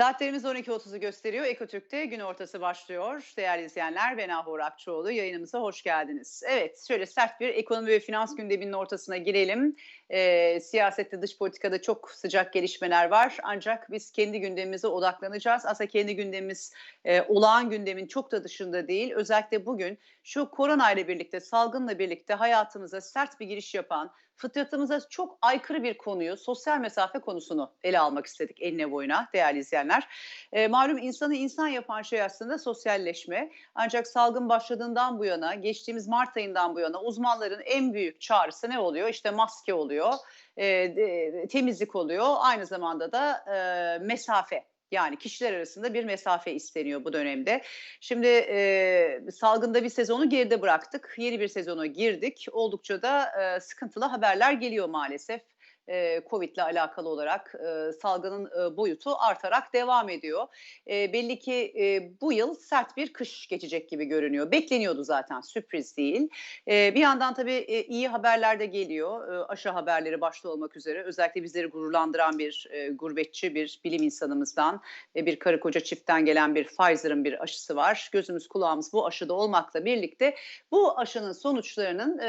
Saatlerimiz 12.30'u gösteriyor. Ekotürk'te gün ortası başlıyor. Değerli izleyenler ben Ahur Akçoğlu. Yayınımıza hoş geldiniz. Evet şöyle sert bir ekonomi ve finans gündeminin ortasına girelim. Ee, siyasette dış politikada çok sıcak gelişmeler var. Ancak biz kendi gündemimize odaklanacağız. Aslında kendi gündemimiz e, olağan gündemin çok da dışında değil. Özellikle bugün şu korona ile birlikte salgınla birlikte hayatımıza sert bir giriş yapan fıtratımıza çok aykırı bir konuyu, sosyal mesafe konusunu ele almak istedik eline boyuna değerli izleyenler. E, malum insanı insan yapan şey aslında sosyalleşme. Ancak salgın başladığından bu yana, geçtiğimiz Mart ayından bu yana uzmanların en büyük çağrısı ne oluyor? İşte maske oluyor, e, de, temizlik oluyor, aynı zamanda da e, mesafe. Yani kişiler arasında bir mesafe isteniyor bu dönemde. Şimdi e, salgında bir sezonu geride bıraktık. Yeni bir sezona girdik. Oldukça da e, sıkıntılı haberler geliyor maalesef e, Covid ile alakalı olarak e, salgının e, boyutu artarak devam ediyor. E, belli ki bu yıl sert bir kış geçecek gibi görünüyor. Bekleniyordu zaten sürpriz değil. Bir yandan tabii iyi haberler de geliyor. Aşı haberleri başta olmak üzere özellikle bizleri gururlandıran bir gurbetçi bir bilim insanımızdan bir karı koca çiftten gelen bir Pfizer'ın bir aşısı var. Gözümüz kulağımız bu aşıda olmakla birlikte bu aşının sonuçlarının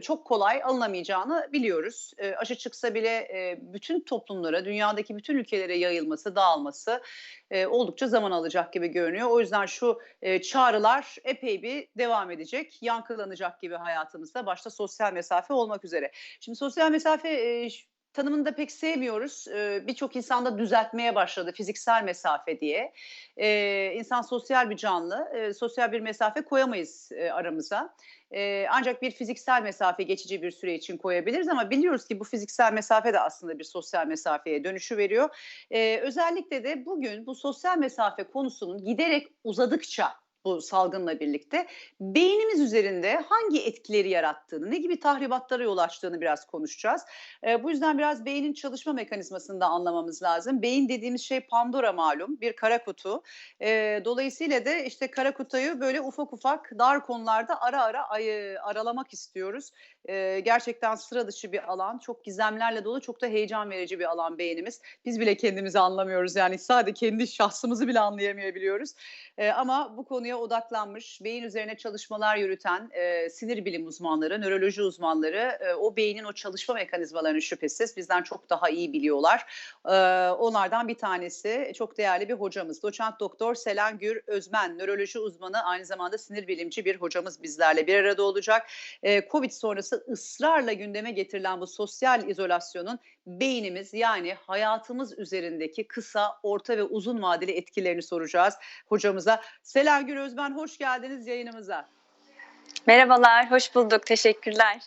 çok kolay alınamayacağını biliyoruz. E, aşı çıksa bile e, bütün toplumlara, dünyadaki bütün ülkelere yayılması, dağılması e, oldukça zaman alacak gibi görünüyor. O yüzden şu e, çağrılar epey bir devam edecek, yankılanacak gibi hayatımızda. Başta sosyal mesafe olmak üzere. Şimdi sosyal mesafe e, tanımını da pek sevmiyoruz. Ee, Birçok insanda düzeltmeye başladı fiziksel mesafe diye. Ee, insan sosyal bir canlı, ee, sosyal bir mesafe koyamayız e, aramıza. Ee, ancak bir fiziksel mesafe geçici bir süre için koyabiliriz ama biliyoruz ki bu fiziksel mesafe de aslında bir sosyal mesafeye dönüşü veriyor. Özellikle de bugün bu sosyal mesafe konusunun giderek uzadıkça bu salgınla birlikte beynimiz üzerinde hangi etkileri yarattığını, ne gibi tahribatlara yol açtığını biraz konuşacağız. E, bu yüzden biraz beynin çalışma mekanizmasını da anlamamız lazım. Beyin dediğimiz şey Pandora malum, bir kara kutu. E, dolayısıyla da işte kara kutuyu böyle ufak ufak dar konularda ara ara ay, aralamak istiyoruz. E, gerçekten sıra dışı bir alan, çok gizemlerle dolu, çok da heyecan verici bir alan beynimiz. Biz bile kendimizi anlamıyoruz yani sadece kendi şahsımızı bile anlayamayabiliyoruz. E, ama bu konuya odaklanmış, beyin üzerine çalışmalar yürüten e, sinir bilim uzmanları, nöroloji uzmanları e, o beynin o çalışma mekanizmalarını şüphesiz bizden çok daha iyi biliyorlar. E, onlardan bir tanesi çok değerli bir hocamız. Doçent Doktor Selen Gür Özmen, nöroloji uzmanı aynı zamanda sinir bilimci bir hocamız bizlerle bir arada olacak. E, Covid sonrası ısrarla gündeme getirilen bu sosyal izolasyonun beynimiz yani hayatımız üzerindeki kısa, orta ve uzun vadeli etkilerini soracağız hocamıza. Selen Gür Özmen hoş geldiniz yayınımıza. Merhabalar, hoş bulduk. Teşekkürler.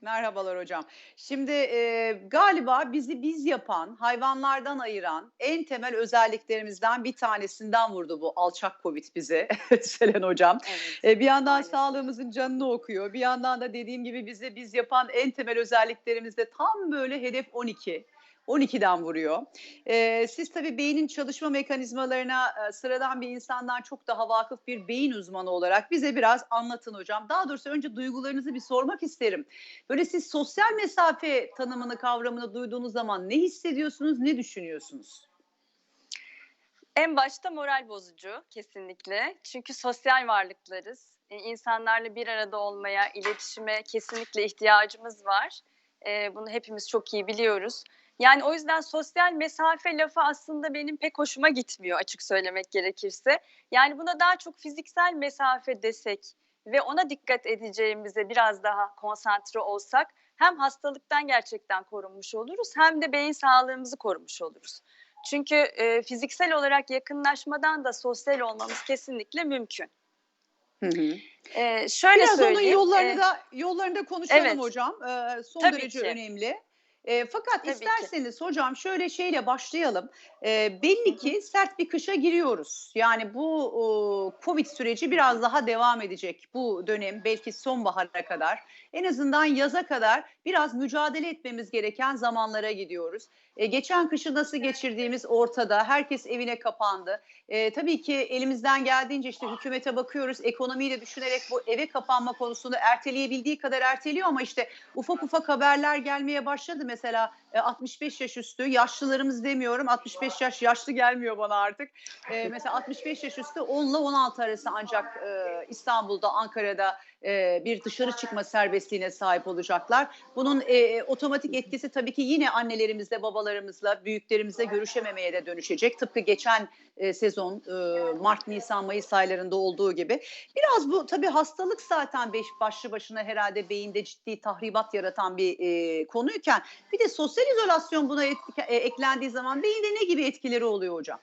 Merhabalar hocam. Şimdi e, galiba bizi biz yapan, hayvanlardan ayıran en temel özelliklerimizden bir tanesinden vurdu bu alçak Covid bize Selen hocam. Evet, E, bir yandan maalesef. sağlığımızın canını okuyor. Bir yandan da dediğim gibi bizi biz yapan en temel özelliklerimizde tam böyle hedef 12. 12'den vuruyor. Ee, siz tabii beynin çalışma mekanizmalarına e, sıradan bir insandan çok daha vakıf bir beyin uzmanı olarak bize biraz anlatın hocam. Daha doğrusu önce duygularınızı bir sormak isterim. Böyle siz sosyal mesafe tanımını, kavramını duyduğunuz zaman ne hissediyorsunuz, ne düşünüyorsunuz? En başta moral bozucu kesinlikle. Çünkü sosyal varlıklarız. E, İnsanlarla bir arada olmaya, iletişime kesinlikle ihtiyacımız var. E, Bunu hepimiz çok iyi biliyoruz. Yani o yüzden sosyal mesafe lafı aslında benim pek hoşuma gitmiyor açık söylemek gerekirse. Yani buna daha çok fiziksel mesafe desek ve ona dikkat edeceğimize biraz daha konsantre olsak hem hastalıktan gerçekten korunmuş oluruz hem de beyin sağlığımızı korumuş oluruz. Çünkü e, fiziksel olarak yakınlaşmadan da sosyal olmamız kesinlikle mümkün. Hı hı. E, şöyle Biraz onun söyleyeyim. yollarını e, da yollarını da konuşalım evet. hocam. Ee, son derece ki. önemli. E, fakat Tabii ki. isterseniz hocam şöyle şeyle başlayalım. E, belli ki sert bir kışa giriyoruz. Yani bu o, Covid süreci biraz daha devam edecek bu dönem belki sonbahara kadar. En azından yaza kadar biraz mücadele etmemiz gereken zamanlara gidiyoruz. E, geçen kışı nasıl geçirdiğimiz ortada. Herkes evine kapandı. E, tabii ki elimizden geldiğince işte hükümete bakıyoruz. Ekonomiyi de düşünerek bu eve kapanma konusunu erteleyebildiği kadar erteliyor ama işte ufak ufak haberler gelmeye başladı. Mesela e, 65 yaş üstü yaşlılarımız demiyorum. 65 yaş yaşlı gelmiyor bana artık. E, mesela 65 yaş üstü 10 ile 16 arası ancak e, İstanbul'da, Ankara'da e, bir dışarı çıkma serbestliğine sahip olacaklar. Bunun e, otomatik etkisi tabii ki yine annelerimizle, babalarımızla, büyüklerimizle görüşememeye de dönüşecek. Tıpkı geçen e, sezon e, Mart, Nisan, Mayıs aylarında olduğu gibi. Biraz bu tabii hastalık zaten beş, başlı başına herhalde beyinde ciddi tahribat yaratan bir e, konuyken bir de sosyal izolasyon buna etki, e, eklendiği zaman beyinde ne gibi etkileri oluyor hocam?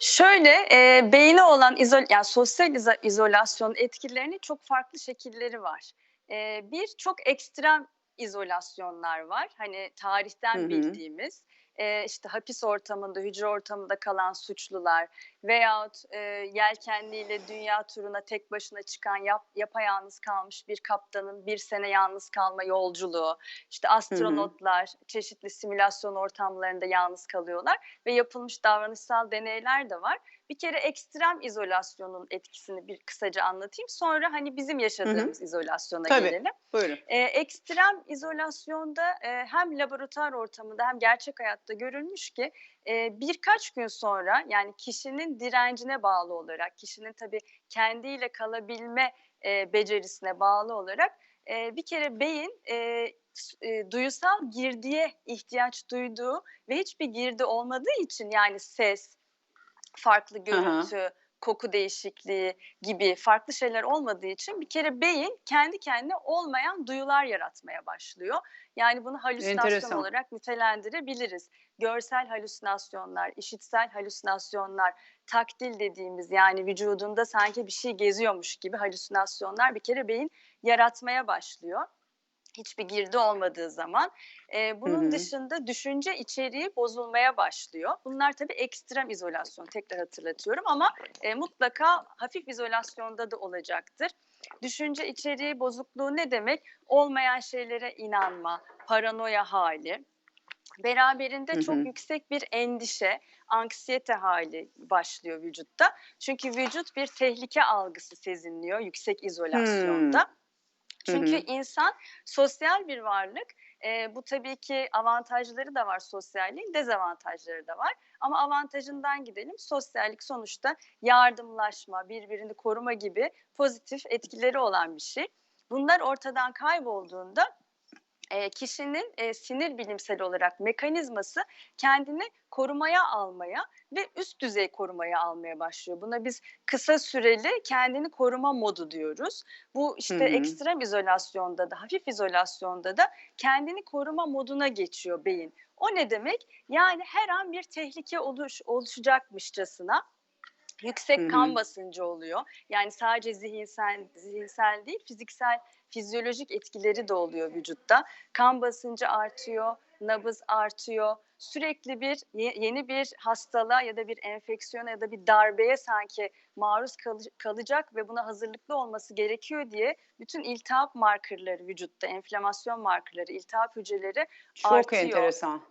Şöyle e, beyne olan izol, yani sosyal izo, izolasyon etkilerinin çok farklı şekilleri var. E, bir çok ekstrem izolasyonlar var. Hani tarihten hı hı. bildiğimiz e, işte hapis ortamında, hücre ortamında kalan suçlular veyahut e, yelkenliyle dünya turuna tek başına çıkan yap, yapayalnız kalmış bir kaptanın bir sene yalnız kalma yolculuğu, işte astronotlar hı hı. çeşitli simülasyon ortamlarında yalnız kalıyorlar ve yapılmış davranışsal deneyler de var. Bir kere ekstrem izolasyonun etkisini bir kısaca anlatayım. Sonra hani bizim yaşadığımız hı hı. izolasyona Tabii. gelelim. Buyurun. Ee, ekstrem izolasyonda e, hem laboratuvar ortamında hem gerçek hayatta görülmüş ki e, birkaç gün sonra yani kişinin direncine bağlı olarak, kişinin tabii kendiyle kalabilme e, becerisine bağlı olarak e, bir kere beyin e, e, duyusal girdiye ihtiyaç duyduğu ve hiçbir girdi olmadığı için yani ses, farklı görüntü, Aha. koku değişikliği gibi farklı şeyler olmadığı için bir kere beyin kendi kendine olmayan duyular yaratmaya başlıyor. Yani bunu halüsinasyon Enteresan. olarak nitelendirebiliriz. Görsel halüsinasyonlar, işitsel halüsinasyonlar, taktil dediğimiz yani vücudunda sanki bir şey geziyormuş gibi halüsinasyonlar bir kere beyin yaratmaya başlıyor hiçbir girdi olmadığı zaman. E, bunun hı hı. dışında düşünce içeriği bozulmaya başlıyor. Bunlar tabii ekstrem izolasyon tekrar hatırlatıyorum ama e, mutlaka hafif izolasyonda da olacaktır. Düşünce içeriği bozukluğu ne demek? Olmayan şeylere inanma, paranoya hali. Beraberinde hı hı. çok yüksek bir endişe, anksiyete hali başlıyor vücutta. Çünkü vücut bir tehlike algısı sezinliyor yüksek izolasyonda. Hmm. Çünkü hı hı. insan sosyal bir varlık. E, bu tabii ki avantajları da var sosyalliğin, dezavantajları da var. Ama avantajından gidelim. Sosyallik sonuçta yardımlaşma, birbirini koruma gibi pozitif etkileri olan bir şey. Bunlar ortadan kaybolduğunda e, kişinin e, sinir bilimsel olarak mekanizması kendini korumaya almaya ve üst düzey korumaya almaya başlıyor. Buna biz kısa süreli kendini koruma modu diyoruz. Bu işte hı hı. ekstrem izolasyonda da hafif izolasyonda da kendini koruma moduna geçiyor beyin. O ne demek? Yani her an bir tehlike oluş, oluşacakmışçasına yüksek kan basıncı oluyor. Yani sadece zihinsel zihinsel değil, fiziksel fizyolojik etkileri de oluyor vücutta. Kan basıncı artıyor, nabız artıyor. Sürekli bir yeni bir hastalığa ya da bir enfeksiyona ya da bir darbeye sanki maruz kal- kalacak ve buna hazırlıklı olması gerekiyor diye bütün iltihap markerları vücutta, enflamasyon markerları, iltihap hücreleri Çok artıyor. Çok enteresan.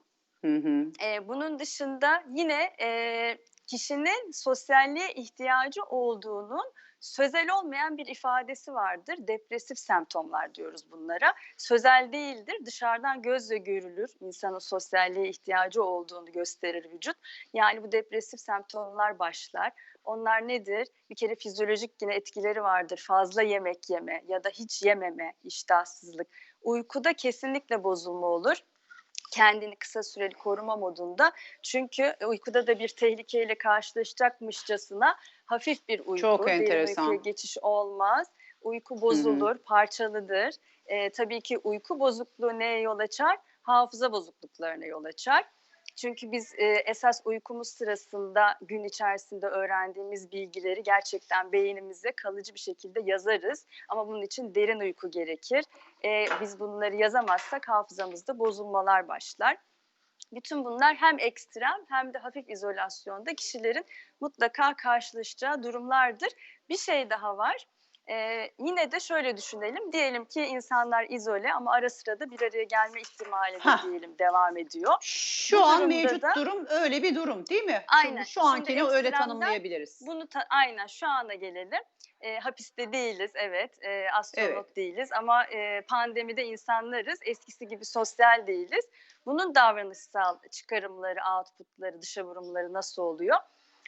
Hı hı. Ee, bunun dışında yine e, kişinin sosyalliğe ihtiyacı olduğunun sözel olmayan bir ifadesi vardır. Depresif semptomlar diyoruz bunlara. Sözel değildir. Dışarıdan gözle görülür. İnsanın sosyalliğe ihtiyacı olduğunu gösterir vücut. Yani bu depresif semptomlar başlar. Onlar nedir? Bir kere fizyolojik yine etkileri vardır. Fazla yemek yeme ya da hiç yememe, iştahsızlık. Uykuda kesinlikle bozulma olur kendini kısa süreli koruma modunda. Çünkü uykuda da bir tehlikeyle karşılaşacakmışçasına hafif bir uyku. Çok enteresan. Uykuya geçiş olmaz. Uyku bozulur, Hı-hı. parçalıdır. Ee, tabii ki uyku bozukluğu neye yol açar? Hafıza bozukluklarına yol açar. Çünkü biz e, esas uykumuz sırasında gün içerisinde öğrendiğimiz bilgileri gerçekten beynimize kalıcı bir şekilde yazarız. Ama bunun için derin uyku gerekir. E, biz bunları yazamazsak hafızamızda bozulmalar başlar. Bütün bunlar hem ekstrem hem de hafif izolasyonda kişilerin mutlaka karşılaşacağı durumlardır. Bir şey daha var. Ee, yine de şöyle düşünelim. Diyelim ki insanlar izole ama ara sıra da bir araya gelme ihtimali de diyelim devam ediyor. Şu Bu an mevcut da- durum öyle bir durum değil mi? Aynen. Şu Şimdi ankini öyle tanımlayabiliriz. Bunu ta- aynen şu ana gelelim. E, hapiste değiliz evet, e, astronot Evet. değiliz ama e, pandemide insanlarız. Eskisi gibi sosyal değiliz. Bunun davranışsal çıkarımları, outputları, dışa vurumları nasıl oluyor?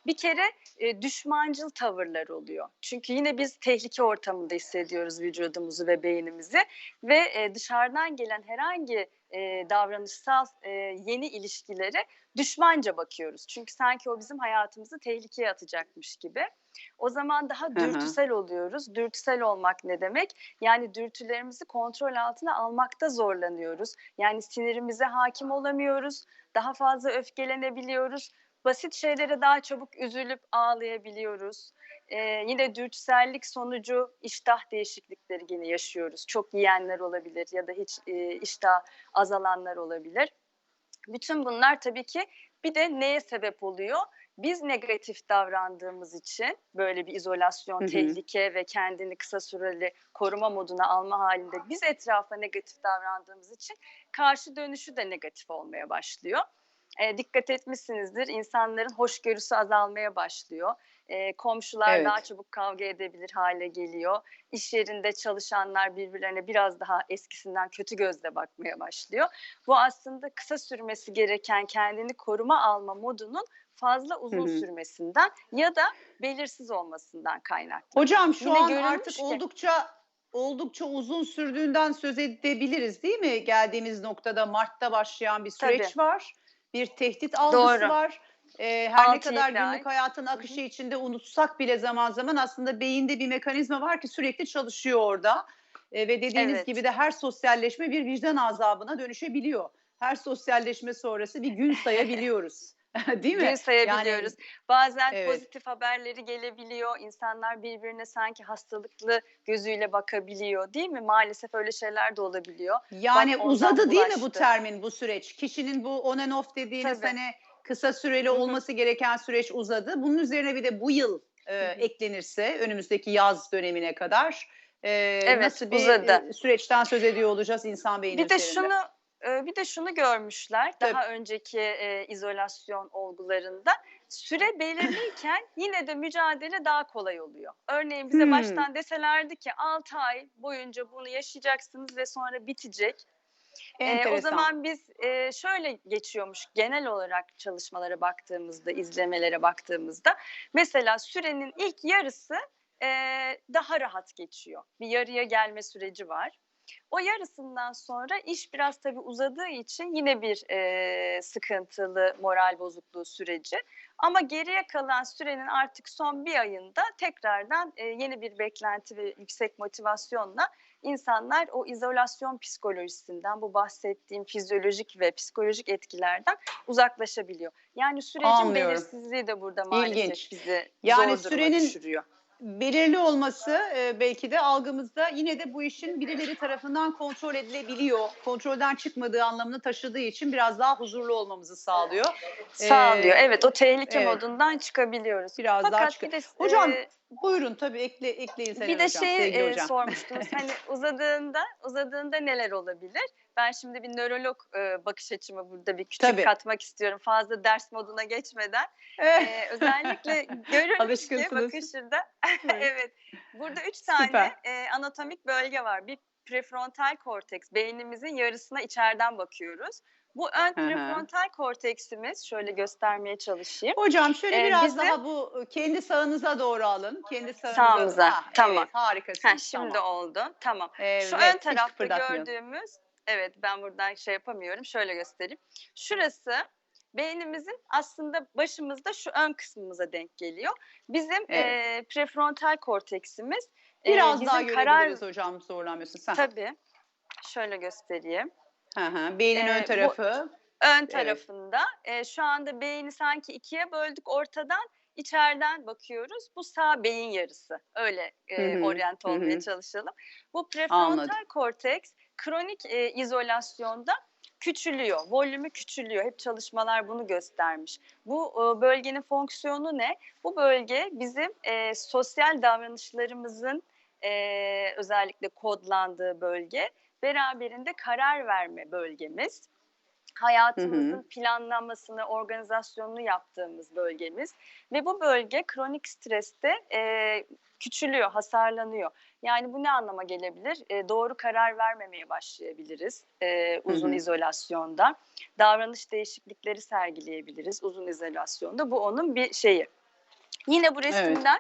Bir kere e, düşmancıl tavırlar oluyor. Çünkü yine biz tehlike ortamında hissediyoruz vücudumuzu ve beynimizi ve e, dışarıdan gelen herhangi e, davranışsal e, yeni ilişkilere düşmanca bakıyoruz. Çünkü sanki o bizim hayatımızı tehlikeye atacakmış gibi. O zaman daha dürtüsel oluyoruz. Dürtüsel olmak ne demek? Yani dürtülerimizi kontrol altına almakta zorlanıyoruz. Yani sinirimize hakim olamıyoruz. Daha fazla öfkelenebiliyoruz. Basit şeylere daha çabuk üzülüp ağlayabiliyoruz. Ee, yine dürtüsellik sonucu iştah değişiklikleri yine yaşıyoruz. Çok yiyenler olabilir ya da hiç e, iştah azalanlar olabilir. Bütün bunlar tabii ki bir de neye sebep oluyor? Biz negatif davrandığımız için böyle bir izolasyon, Hı hı. tehlike ve kendini kısa süreli koruma moduna alma halinde biz etrafa negatif davrandığımız için karşı dönüşü de negatif olmaya başlıyor. E, dikkat etmişsinizdir insanların hoşgörüsü azalmaya başlıyor. E, komşular Evet. daha çabuk kavga edebilir hale geliyor. İş yerinde çalışanlar birbirlerine biraz daha eskisinden kötü gözle bakmaya başlıyor. Bu aslında kısa sürmesi gereken kendini koruma alma modunun fazla uzun Hı hı. sürmesinden ya da belirsiz olmasından kaynaklı. Hocam şu Yine an artık ki- oldukça oldukça uzun sürdüğünden söz edebiliriz değil mi? Geldiğimiz noktada Mart'ta başlayan bir süreç var. Bir tehdit algısı Doğru. var. Ee, her ne Altı kadar yedi ay. günlük hayatın akışı içinde unutsak bile zaman zaman aslında beyinde bir mekanizma var ki sürekli çalışıyor orada. Ee, ve dediğiniz Evet. gibi de her sosyalleşme bir vicdan azabına dönüşebiliyor. Her sosyalleşme sonrası bir gün sayabiliyoruz. değil mi? Gün sayabiliyoruz. Bazen Evet. pozitif haberleri gelebiliyor. İnsanlar birbirine sanki hastalıklı gözüyle bakabiliyor değil mi? Maalesef öyle şeyler de olabiliyor. Yani Bak uzadı değil mi bu termin, bu süreç? Kişinin bu on and off dediğiniz Tabii. hani kısa süreli Hı hı. olması gereken süreç uzadı. Bunun üzerine bir de bu yıl e, eklenirse önümüzdeki yaz dönemine kadar e, Evet, nasıl bir uzadı. e, süreçten söz ediyor olacağız insan beyni Bir de üzerinde? şunu e, bir de şunu görmüşler Tabii. daha önceki e, izolasyon olgularında süre belirliyken yine de mücadele daha kolay oluyor. Örneğin bize Hmm. baştan deselerdi ki 6 ay boyunca bunu yaşayacaksınız ve sonra bitecek. Enteresan. o zaman biz e, şöyle geçiyormuş genel olarak çalışmalara baktığımızda, izlemelere baktığımızda. Mesela sürenin ilk yarısı e, daha rahat geçiyor. Bir yarıya gelme süreci var. O yarısından sonra iş biraz tabii uzadığı için yine bir e, sıkıntılı moral bozukluğu süreci. Ama geriye kalan sürenin artık son bir ayında tekrardan e, yeni bir beklenti ve yüksek motivasyonla insanlar o izolasyon psikolojisinden, bu bahsettiğim fizyolojik ve psikolojik etkilerden uzaklaşabiliyor. Yani sürecin Anlıyorum. belirsizliği de burada maalesef İlginç. bizi Yani zor sürenin- düşürüyor. Belirli olması e, belki de algımızda yine de bu işin birileri tarafından kontrol edilebiliyor. Kontrolden çıkmadığı anlamını taşıdığı için biraz daha huzurlu olmamızı sağlıyor. Sağlıyor. Ee, evet o tehlike evet. modundan çıkabiliyoruz. Biraz daha Fakat çıkıyor. bir de Hocam, e, Buyurun tabii ekle, ekleyin Selen bir de hocam, şeyi sevgili e, hocam. sormuştunuz. hani uzadığında uzadığında neler olabilir? Ben şimdi bir nörolog e, bakış açımı burada bir küçük Tabii. katmak istiyorum. Fazla ders moduna geçmeden. Evet. E, özellikle görülmüş ki bakın şurada. Evet. evet. Burada üç tane Süper. e, anatomik bölge var. Bir prefrontal korteks. Beynimizin yarısına içeriden bakıyoruz. Bu ön prefrontal korteksimiz şöyle göstermeye çalışayım. Hocam şöyle Ee, biraz bizim- daha bu kendi sağınıza doğru alın. Kendi sağınıza. Sağımıza, Ha, tamam. Evet, harikasınız. Ha, şimdi tamam. oldu. Tamam. Evet, Şu ön tarafta gördüğümüz, evet ben buradan şey yapamıyorum. Şöyle göstereyim. Şurası beynimizin aslında başımızda şu ön kısmımıza denk geliyor. Bizim Evet. e, prefrontal korteksimiz e, Biraz bizim daha karar hocam zorlanmıyorsun. Sen. tabii. Şöyle göstereyim. Hı hı, Beynin Ee, ön bu- tarafı. Ön tarafında e, şu anda beyni sanki ikiye böldük ortadan içeriden bakıyoruz. Bu sağ beyin yarısı. Öyle e, oryant olmaya çalışalım. Bu prefrontal Anladım. korteks kronik e, izolasyonda küçülüyor. Volümü küçülüyor. Hep çalışmalar bunu göstermiş. Bu e, bölgenin fonksiyonu ne? Bu bölge bizim e, sosyal davranışlarımızın e, özellikle kodlandığı bölge. Beraberinde karar verme bölgemiz. Hayatımızın Hı hı. planlanmasını, organizasyonunu yaptığımız bölgemiz ve bu bölge kronik streste e, küçülüyor, hasarlanıyor. Yani bu ne anlama gelebilir? E, doğru karar vermemeye başlayabiliriz e, uzun Hı hı. izolasyonda. Davranış değişiklikleri sergileyebiliriz uzun izolasyonda. Bu onun bir şeyi. Yine bu Evet. resimden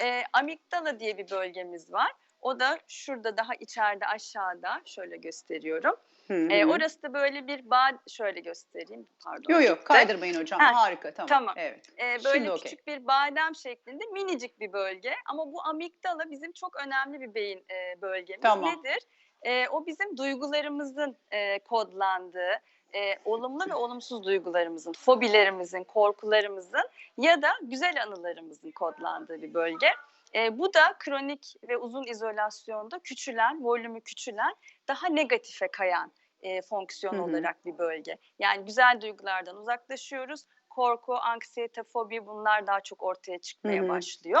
e, amigdala diye bir bölgemiz var. O da şurada daha içeride aşağıda şöyle gösteriyorum. Hı hı. E, orası da böyle bir bağ şöyle göstereyim pardon. Yok yok kaydırmayın hocam. Heh, Harika tamam. tamam. Evet. E, Şimdi böyle okey. küçük bir badem şeklinde minicik bir bölge ama bu amigdala bizim çok önemli bir beyin e, bölgemiz. Tamam. Nedir? E, o bizim duygularımızın e, kodlandığı, e, olumlu ve olumsuz duygularımızın, fobilerimizin, korkularımızın ya da güzel anılarımızın kodlandığı bir bölge. E, bu da kronik ve uzun izolasyonda küçülen, volümü küçülen, daha negatife kayan e, fonksiyon Hı hı. olarak bir bölge. Yani güzel duygulardan uzaklaşıyoruz. Korku, anksiyete, fobi bunlar daha çok ortaya çıkmaya Hı hı. başlıyor.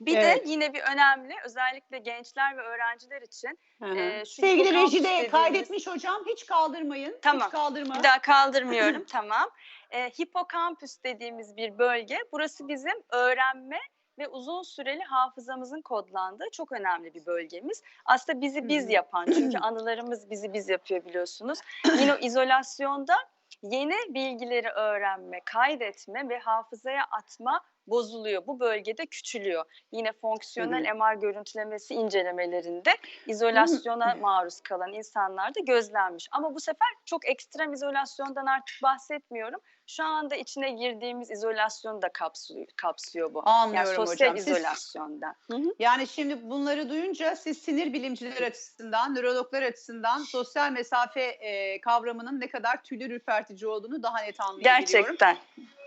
Bir Evet. de yine bir önemli özellikle gençler ve öğrenciler için Hı hı. e, şu Sevgili rejide dediğimiz- kaydetmiş hocam. Hiç kaldırmayın. Tamam. Hiç kaldırma. Bir daha kaldırmıyorum tamam. E, hipokampüs dediğimiz bir bölge. Burası bizim öğrenme ve uzun süreli hafızamızın kodlandığı çok önemli bir bölgemiz. Aslında bizi biz yapan çünkü anılarımız bizi biz yapıyor biliyorsunuz. Yine o izolasyonda yeni bilgileri öğrenme, kaydetme ve hafızaya atma bozuluyor. Bu bölgede küçülüyor. Yine fonksiyonel MR görüntülemesi incelemelerinde izolasyona maruz kalan insanlarda gözlenmiş. Ama bu sefer çok ekstrem izolasyondan artık bahsetmiyorum. Şu anda içine girdiğimiz izolasyonu da kapsıyor, kapsıyor bu. Anlıyorum yani sosyal hocam. Siz- izolasyondan. Hı hı. Yani şimdi bunları duyunca siz sinir bilimciler açısından, nörologlar açısından sosyal mesafe e, kavramının ne kadar tüylü ürpertici olduğunu daha net anlayabiliyorum. Gerçekten.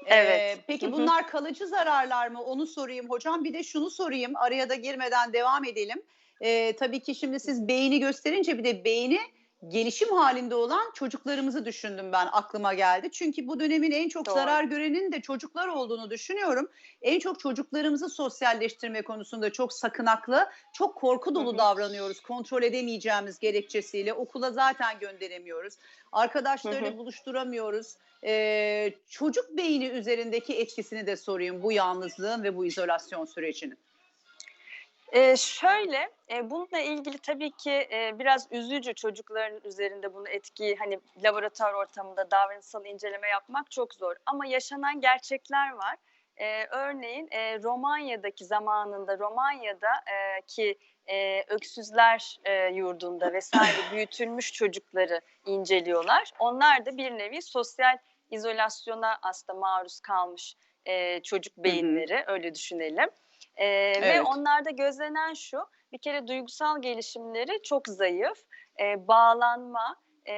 Ee, Evet. peki Hı hı. bunlar kalıcı zararlar mı? Onu sorayım hocam. Bir de şunu sorayım. Araya da girmeden devam edelim. Ee, tabii ki şimdi siz beyni gösterince bir de beyni gelişim halinde olan çocuklarımızı düşündüm ben aklıma geldi. Çünkü bu dönemin en çok Doğru. zarar görenin de çocuklar olduğunu düşünüyorum. En çok çocuklarımızı sosyalleştirme konusunda çok sakınaklı, çok korku dolu Hı hı. davranıyoruz. Kontrol edemeyeceğimiz gerekçesiyle okula zaten gönderemiyoruz. Arkadaşlarıyla Hı hı. buluşturamıyoruz. Ee, çocuk beyni üzerindeki etkisini de sorayım bu yalnızlığın ve bu izolasyon sürecinin. Ee, şöyle, e, bununla ilgili tabii ki e, biraz üzücü çocukların üzerinde bunu etkiyi hani laboratuvar ortamında davranışsal inceleme yapmak çok zor. Ama yaşanan gerçekler var. Ee, örneğin e, Romanya'daki zamanında Romanya'da e, ki e, öksüzler e, yurdunda vesaire büyütülmüş çocukları inceliyorlar. Onlar da bir nevi sosyal izolasyona aslında maruz kalmış e, çocuk beyinleri öyle düşünelim. Ve Evet. onlarda gözlenen şu, bir kere duygusal gelişimleri çok zayıf, Ee, bağlanma, e,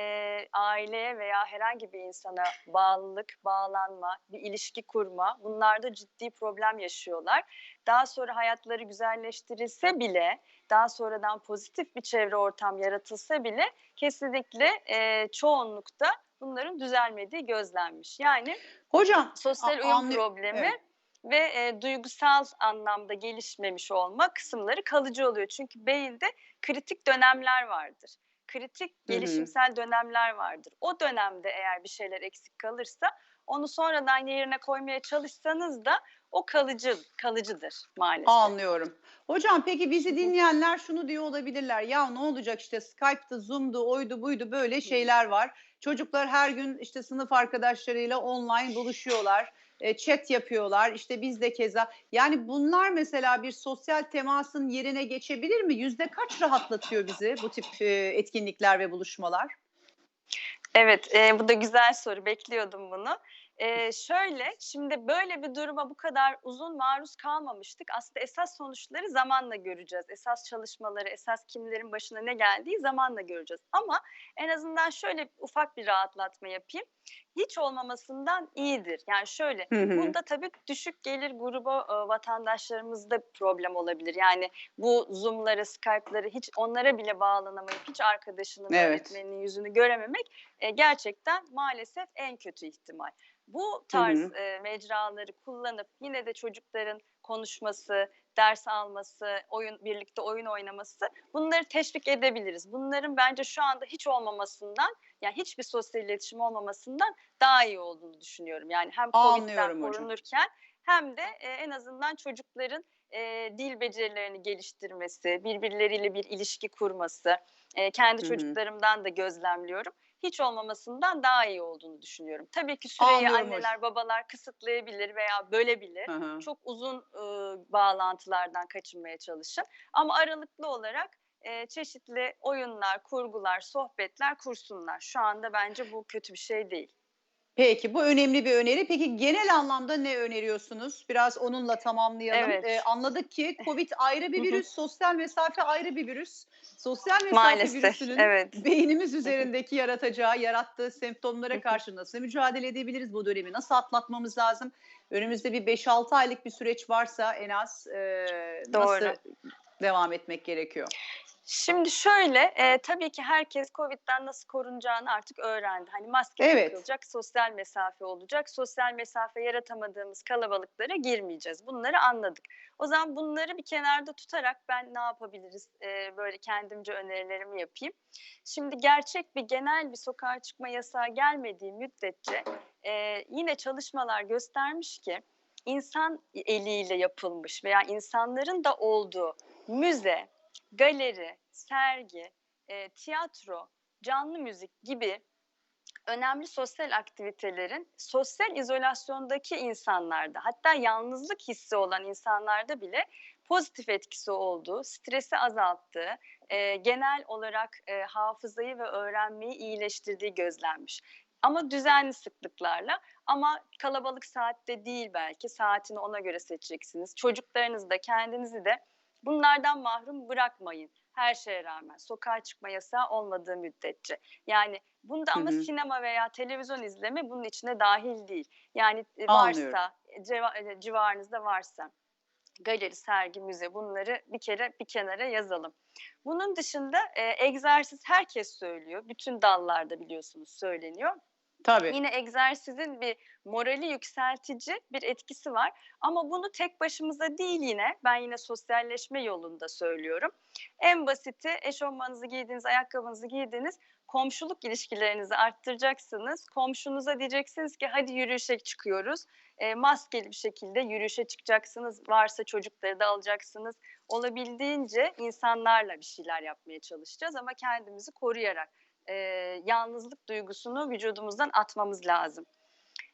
aileye veya herhangi bir insana bağlılık, bağlanma, bir ilişki kurma, bunlarda ciddi problem yaşıyorlar. Daha sonra hayatları güzelleştirilse bile, daha sonradan pozitif bir çevre ortam yaratılsa bile kesinlikle e, çoğunlukta bunların düzelmediği gözlenmiş. Yani Hocam sosyal a- uyum anlı- problemi evet. Ve e, duygusal anlamda gelişmemiş olma kısımları kalıcı oluyor. Çünkü beyinde kritik dönemler vardır. Kritik gelişimsel dönemler vardır. O dönemde eğer bir şeyler eksik kalırsa onu sonradan yerine koymaya çalışsanız da o kalıcı kalıcıdır maalesef. Anlıyorum. Hocam peki bizi dinleyenler şunu diyor olabilirler. Ya ne olacak işte Skype'dı, Zoom'du, oydu, buydu böyle şeyler var. Çocuklar her gün işte sınıf arkadaşlarıyla online buluşuyorlar. E, chat yapıyorlar. İşte biz de keza. Yani bunlar mesela bir sosyal temasın yerine geçebilir mi? Yüzde kaç rahatlatıyor bizi bu tip e, etkinlikler ve buluşmalar? Evet, e, bu da güzel soru. Bekliyordum bunu. E, şöyle, şimdi böyle bir duruma bu kadar uzun maruz kalmamıştık. Aslında esas sonuçları zamanla göreceğiz. Esas çalışmaları, esas kimlerin başına ne geldiği zamanla göreceğiz. Ama en azından şöyle ufak bir rahatlatma yapayım. Hiç olmamasından iyidir. Yani şöyle, Hı hı. bunda tabii düşük gelir grubu e, vatandaşlarımızda problem olabilir. Yani bu Zoom'ları, Skype'ları hiç onlara bile bağlanamayıp hiç arkadaşının, Evet. öğretmeninin yüzünü görememek e, gerçekten maalesef en kötü ihtimal. Bu tarz Hı e, mecraları kullanıp yine de çocukların konuşması, ders alması, oyun birlikte oyun oynaması bunları teşvik edebiliriz. Bunların bence şu anda hiç olmamasından yani hiçbir sosyal iletişim olmamasından daha iyi olduğunu düşünüyorum. Yani hem Covid'den hocam. korunurken hem de e, en azından çocukların e, dil becerilerini geliştirmesi, birbirleriyle bir ilişki kurması, e, kendi Hı hı. çocuklarımdan da gözlemliyorum. Hiç olmamasından daha iyi olduğunu düşünüyorum. Tabii ki süreyi Anlıyorum anneler, hocam. babalar kısıtlayabilir veya bölebilir. Hı hı. Çok uzun e, bağlantılardan kaçınmaya çalışın. Ama aralıklı olarak e, çeşitli oyunlar, kurgular, sohbetler kursunlar. Şu anda bence bu kötü bir şey değil. Peki bu önemli bir öneri. Peki genel anlamda ne öneriyorsunuz? Biraz onunla tamamlayalım. Evet. Ee, anladık ki Covid ayrı bir virüs, sosyal mesafe ayrı bir virüs. Sosyal mesafe Maalesef, virüsünün evet. beynimiz üzerindeki yaratacağı, yarattığı semptomlara karşı nasıl mücadele edebiliriz bu dönemi? Nasıl atlatmamız lazım? Önümüzde bir 5-6 aylık bir süreç varsa en az e, nasıl Doğru. devam etmek gerekiyor? Şimdi şöyle, e, tabii ki herkes Covid'den nasıl korunacağını artık öğrendi. Hani maske Evet. takılacak, sosyal mesafe olacak. Sosyal mesafe yaratamadığımız kalabalıklara girmeyeceğiz. Bunları anladık. O zaman bunları bir kenarda tutarak ben ne yapabiliriz? E, böyle kendimce önerilerimi yapayım. Şimdi gerçek bir genel bir sokağa çıkma yasağı gelmediği müddetçe e, yine çalışmalar göstermiş ki insan eliyle yapılmış veya insanların da olduğu müze, galeri, sergi, e, tiyatro, canlı müzik gibi önemli sosyal aktivitelerin sosyal izolasyondaki insanlarda hatta yalnızlık hissi olan insanlarda bile pozitif etkisi olduğu, stresi azalttığı, e, genel olarak e, hafızayı ve öğrenmeyi iyileştirdiği gözlenmiş. Ama düzenli sıklıklarla ama kalabalık saatte değil belki saatini ona göre seçeceksiniz. Çocuklarınızı da kendinizi de bunlardan mahrum bırakmayın her şeye rağmen sokağa çıkma yasağı olmadığı müddetçe. Yani bunda ama Hı hı. sinema veya televizyon izleme bunun içine dahil değil. Yani e, Anlıyorum. varsa e, ceva- e, civarınızda varsa galeri, sergi, müze bunları bir kere bir kenara yazalım. Bunun dışında e, egzersiz herkes söylüyor. Bütün dallarda biliyorsunuz söyleniyor. Tabii. Yine egzersizin bir morali yükseltici bir etkisi var. Ama bunu tek başımıza değil yine ben yine sosyalleşme yolunda söylüyorum. En basiti eşofmanınızı giydiniz, ayakkabınızı giydiniz. Komşuluk ilişkilerinizi arttıracaksınız. Komşunuza diyeceksiniz ki hadi yürüyüşe çıkıyoruz. E, maskeli bir şekilde yürüyüşe çıkacaksınız. Varsa çocukları da alacaksınız. Olabildiğince insanlarla bir şeyler yapmaya çalışacağız ama kendimizi koruyarak e, yalnızlık duygusunu vücudumuzdan atmamız lazım.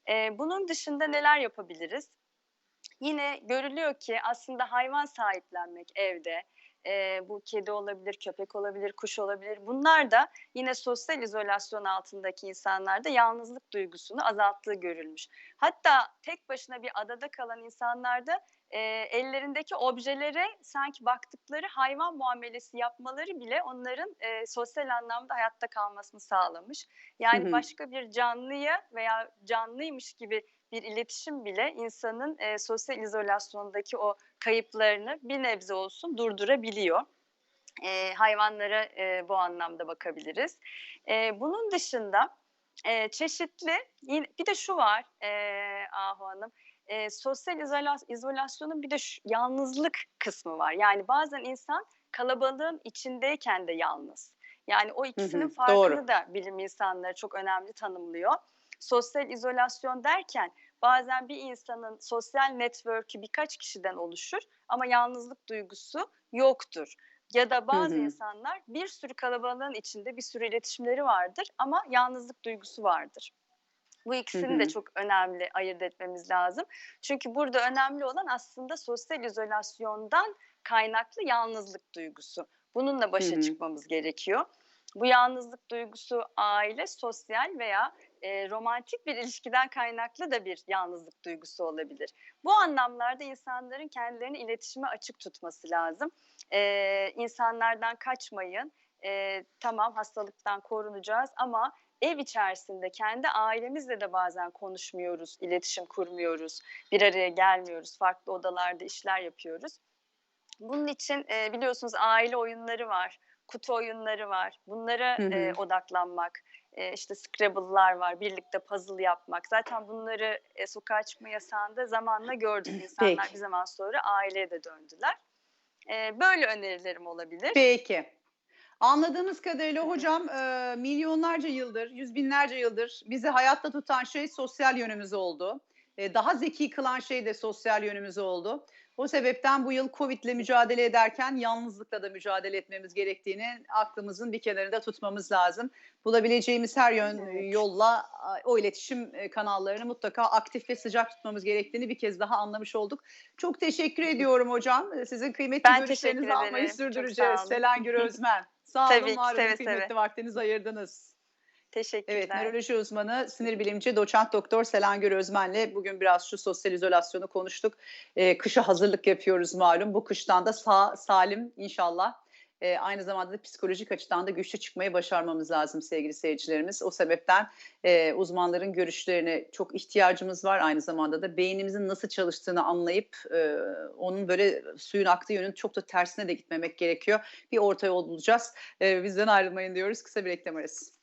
E, bunun dışında neler yapabiliriz? Yine görülüyor ki aslında hayvan sahiplenmek evde, e, bu kedi olabilir, köpek olabilir, kuş olabilir. Bunlar da yine sosyal izolasyon altındaki insanlarda yalnızlık duygusunu azalttığı görülmüş. Hatta tek başına bir adada kalan insanlarda e, ellerindeki objelere sanki baktıkları hayvan muamelesi yapmaları bile onların e, sosyal anlamda hayatta kalmasını sağlamış. Yani Hı hı. başka bir canlıya veya canlıymış gibi bir iletişim bile insanın e, sosyal izolasyondaki o kayıplarını bir nebze olsun durdurabiliyor. E, hayvanlara e, bu anlamda bakabiliriz. E, bunun dışında e, çeşitli, bir de şu var e, Ahu Hanım, e, sosyal izola- izolasyonun bir de şu, yalnızlık kısmı var. Yani bazen insan kalabalığın içindeyken de yalnız. Yani o ikisinin hı, farkını doğru. da bilim insanları çok önemli tanımlıyor. Sosyal izolasyon derken bazen bir insanın sosyal network'ü birkaç kişiden oluşur ama yalnızlık duygusu yoktur. Ya da bazı Hı hı. insanlar bir sürü kalabalığın içinde bir sürü iletişimleri vardır ama yalnızlık duygusu vardır. Bu ikisini de çok önemli ayırt etmemiz lazım. Çünkü burada önemli olan aslında sosyal izolasyondan kaynaklı yalnızlık duygusu. Bununla başa Hı hı. çıkmamız gerekiyor. Bu yalnızlık duygusu aile, sosyal veya e, romantik bir ilişkiden kaynaklı da bir yalnızlık duygusu olabilir. Bu anlamlarda insanların kendilerini iletişime açık tutması lazım. E, insanlardan kaçmayın. E, tamam hastalıktan korunacağız ama ev içerisinde kendi ailemizle de bazen konuşmuyoruz, iletişim kurmuyoruz, bir araya gelmiyoruz, farklı odalarda işler yapıyoruz. Bunun için e, biliyorsunuz aile oyunları var, kutu oyunları var. Bunlara Hı hı. e, odaklanmak, e, işte Scrabble'lar var, birlikte puzzle yapmak. Zaten bunları e, sokağa çıkma yasağında zamanla gördük. İnsanlar Peki. bir zaman sonra aileye de döndüler. E, böyle önerilerim olabilir. Peki. Anladığımız kadarıyla hocam e, milyonlarca yıldır, yüz binlerce yıldır bizi hayatta tutan şey sosyal yönümüz oldu. E, daha zeki kılan şey de sosyal yönümüz oldu. O sebepten bu yıl Covid ile mücadele ederken yalnızlıkla da mücadele etmemiz gerektiğini aklımızın bir kenarında tutmamız lazım. Bulabileceğimiz her yön Evet. yolla o iletişim e, kanallarını mutlaka aktif ve sıcak tutmamız gerektiğini bir kez daha anlamış olduk. Çok teşekkür ediyorum hocam. Sizin kıymetli Ben görüşlerinizi almayı sürdüreceğiz. Selen Gür Özmen. Sağ Tabii olun, ki, var olun. Kıymetli seve. vaktinizi ayırdınız. Teşekkürler. Evet, nöroloji uzmanı, sinir bilimci, doçent doktor Selangör Özmen'le bugün biraz şu sosyal izolasyonu konuştuk. Ee, kışa hazırlık yapıyoruz malum. Bu kıştan da sağ, salim inşallah. Ee, aynı zamanda da psikolojik açıdan da güçlü çıkmayı başarmamız lazım sevgili seyircilerimiz. O sebepten e, uzmanların görüşlerine çok ihtiyacımız var. Aynı zamanda da beynimizin nasıl çalıştığını anlayıp e, onun böyle suyun aktığı yönün çok da tersine de gitmemek gerekiyor. Bir orta yol bulacağız. E, bizden ayrılmayın diyoruz. Kısa bir reklam arası.